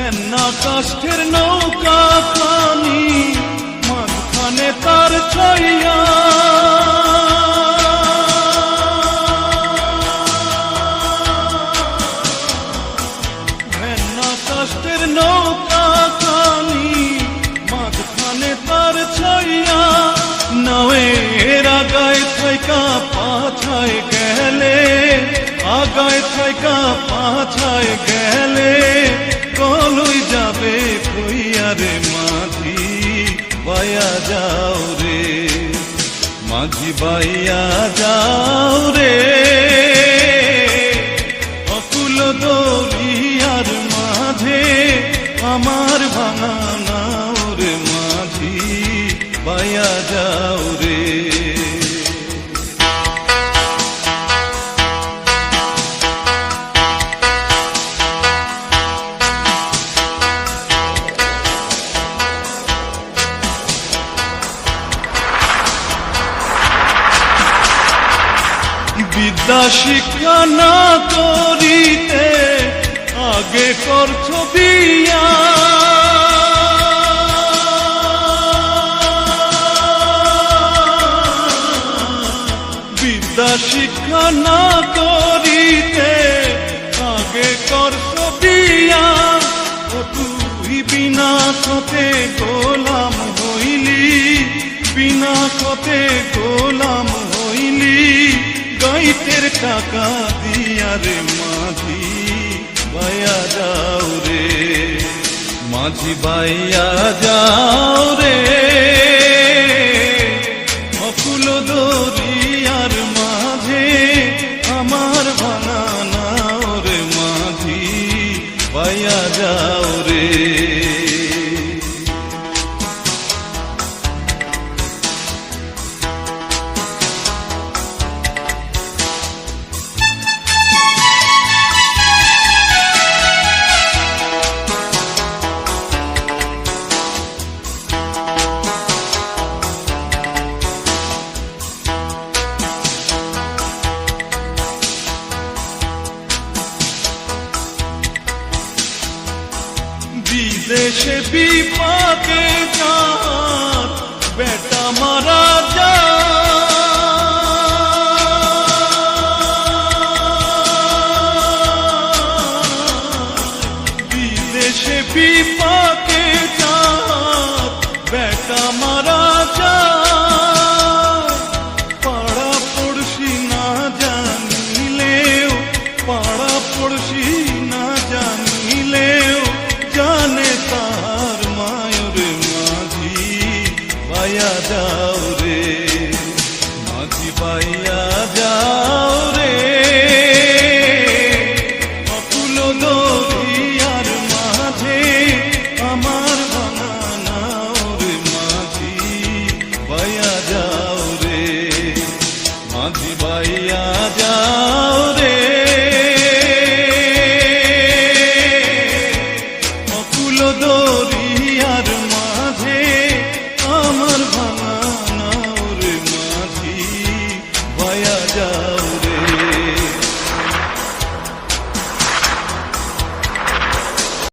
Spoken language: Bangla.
ভেন্না কাষ্ঠের নৌকা পানি, মাঝখানে তার ছইয়া। কাষ্ঠের নৌকা তার পাছায় গেলে, আগায় থাইকা পাছায় গেলে বাইয়া যাও রে, মাঝি বাইয়া যাও রে। অকুল আর মাঝে আমার ভাঙা নাও রে, মাঝি বাইয়া যাও শিক্ষা না করিতে আগে করছ বিয়া বিদ্যা শিক্ষা না করিতে আগে করছ বিয়া ও তুই বিনা কতে গোলাম হইলি, বিনা কতে গোলাম হইলি। গাইতের টাকা দিয়া রে মাঝি বাইয়া যাও রে। মাঝি বাইয়া যাও রে। দেশ বিপাকে যান বেটা মারা যা বিদেশে বিপাকে যান বেটা মারা যা পাড়া পড়শি না জানিলেও, পাড়া পড়শি না জানিলেও